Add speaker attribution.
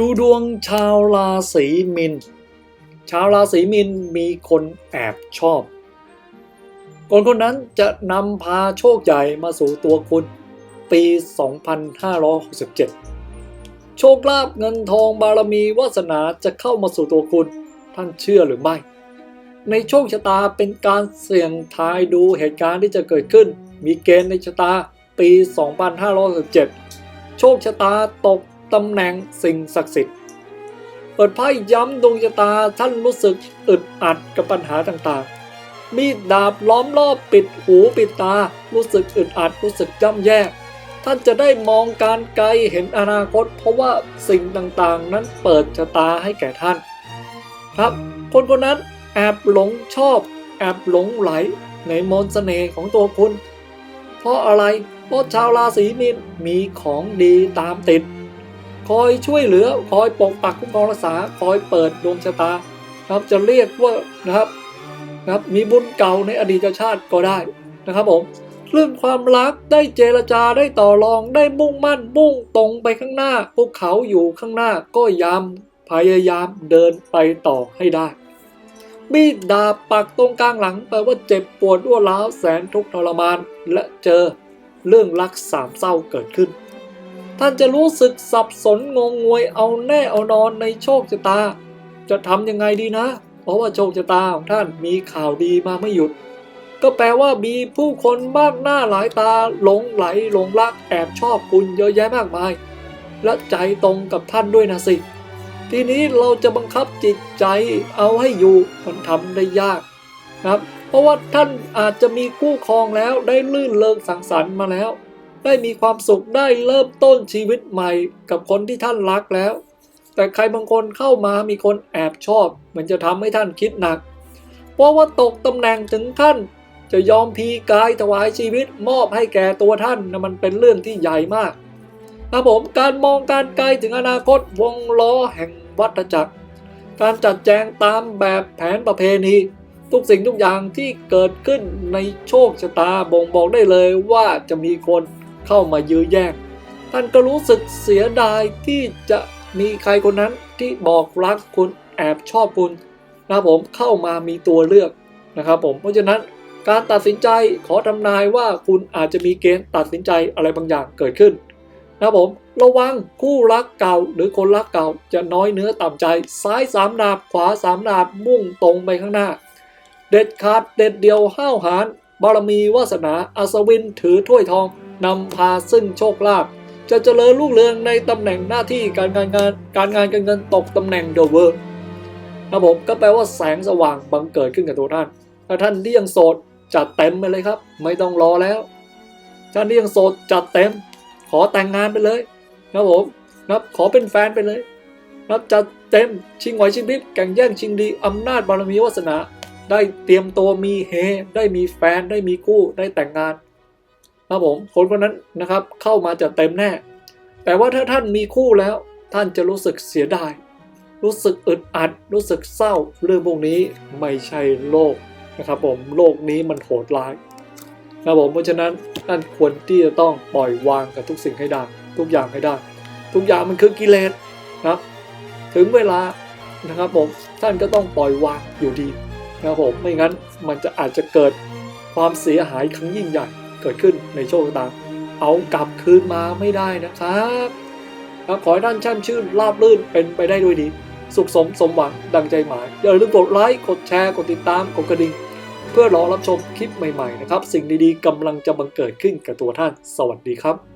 Speaker 1: ดูดวงชาวราศีมิน ชาวราศีมินมีคนแอบชอบ คนคนนั้นจะนำพาโชคใหญ่มาสู่ตัวคุณ ปี 2567 โชคลาภเงินทองบารมีวาสนาจะเข้ามาสู่ตัวคุณ ท่านเชื่อหรือไม่ ในโชคชะตาเป็นการเสี่ยงทายดูเหตุการณ์ที่จะเกิดขึ้น มีเกณฑ์ในชะตาปี 2567 โชคชะตาตก ตำแหน่งสิ่งศักดิ์สิทธิ์ เปิดไพ่ย้ำดวงชะตาท่านรู้สึกอึดอัดกับปัญหาต่างๆ มีดดาบล้อมรอบปิดหูปิดตา รู้สึกอึดอัดรู้สึกย่ำแย่ ท่านจะได้มองการไกลเห็นอนาคต เพราะว่าสิ่งต่างๆ นั้นเปิดชะตาให้แก่ท่าน ครับ คนคนนั้นแอบหลงชอบ แอบหลงไหลในมนต์เสน่ห์ของตัวคุณ เพราะอะไรเพราะชาวราศีมีนมีของดีตามติด คอยช่วยเหลือ คอยปกปักคุ้มครองรักษา คอยเปิดดวงชะตานะครับจะเรียกว่านะครับนะครับ มีบุญเก่าในอดีตชาติก็ได้นะครับผมเรื่องความรักได้เจรจาได้ต่อรองได้มุ่งมั่นมุ่งตรงไปข้างหน้าภูเขาอยู่ข้างหน้าก็ยามพยายามเดินไปต่อให้ได้ มีดดาบปักตรงกลางหลังแปลว่าเจ็บปวดรวร้าวแสนทุกข์ทรมาน และเจอเรื่องรักสามเศร้าเกิดขึ้น ท่านจะรู้สึกสับสนงงงวยเอาแน่เอานอนในโชคชะตา จะทำยังไงดีนะ เพราะว่าโชคชะตาของท่านมีข่าวดีมาไม่หยุด ก็แปลว่ามีผู้คนมากหน้าหลายตาหลงไหลหลงรักแอบชอบคุณเยอะแยะมากมาย และใจตรงกับท่านด้วยนะสิ ทีนี้เราจะบังคับจิตใจเอาให้อยู่มันทำได้ยากนะครับ เพราะว่าท่านอาจจะมีคู่ครองแล้วได้ลื่นเลิงสังสรรค์มาแล้ว ได้มีความสุขได้เริ่มต้นชีวิตใหม่กับคนที่ท่านรักแล้ว แต่ใครบางคนเข้ามามีคนแอบชอบ มันจะทำให้ท่านคิดหนัก เพราะว่าตกตำแหน่งถึงท่านจะยอมพีกายถวายชีวิตมอบให้แก่ตัวท่านนะมันเป็นเรื่องที่ใหญ่มากนะผมการมองการไกลถึงอนาคตวงล้อแห่งวัฏจักร การจัดแจงตามแบบแผนประเพณีทุกสิ่งทุกอย่างที่เกิดขึ้นในโชคชะตาบ่งบอกได้เลยว่าจะมีคน เข้ามายื้อแย่ง ท่านก็รู้สึกเสียดายที่จะมีใครคนนั้นที่บอกรักคุณแอบชอบคุณนะผมเข้ามามีตัวเลือกนะครับผมเพราะฉะนั้นการตัดสินใจขอทำนายว่าคุณอาจจะมีเกณฑ์ตัดสินใจอะไรบางอย่างเกิดขึ้นนะผมระวังคู่รักเก่าหรือคนรักเก่าจะน้อยเนื้อต่ำใจ ซ้ายสามดาบขวาสามดาบมุ่งตรงไปข้างหน้า เด็ดขาดเด็ดเดียวห้าวหาญบารมีวาสนาอัศวินถือถ้วยทอง นำพาซึ่งโชคลาภจะเจริญรุ่งเรืองในตำแหน่งหน้าที่การงานงานการงานการเงินตกตำแหน่งเดอะเวอร์ครับผมก็แปลว่าแสงสว่างบังเกิดขึ้นกับตัวท่านถ้าท่านที่ยังโสดจัดเต็มไปเลยครับ ไม่ต้องรอแล้วท่านที่ยังโสดจัดเต็ม ขอแต่งงานไปเลยครับผมนะขอเป็นแฟนไปเลยนะจัดเต็มชิงไหวชิงพริบแข่งแย่งชิงดีอำนาจบารมีวาสนา ได้เตรียมตัวมีเฮได้มีแฟนได้มีคู่ได้แต่งงาน ครับผมคนคนนั้นนะครับเข้ามาจะเต็มแน่ แต่ว่าถ้าท่านมีคู่แล้วท่านจะรู้สึกเสียดาย รู้สึกอึดอัด รู้สึกเศร้า เรื่องพวกนี้ไม่ใช่โลกนะครับผมโลกนี้มันโหดร้ายนะครับผมเพราะฉะนั้นท่านควรที่จะต้องปล่อยวางกับทุกสิ่งให้ได้ทุกอย่างให้ได้ ทุกอย่างมันคือกิเลสนะถึงเวลานะครับผมท่านก็ต้องปล่อยวางอยู่ดีนะครับผมไม่งั้นมันจะอาจจะเกิดความเสียหายครั้งยิ่งใหญ่ กิดขึ้นในโชคชะตาเอากลับคืนมาไม่ได้นะครับขอให้ท่านช่ำชื่นราบลื่นเป็นไปได้ด้วยดี สุขสมสมหวังดังใจหมาย อย่าลืมกดไลค์กดแชร์กดติดตามกดกระดิ่งเพื่อรอรับชมคลิปใหม่ๆนะครับ สิ่งดีๆกำลังจะบังเกิดขึ้นกับตัวท่าน สวัสดีครับ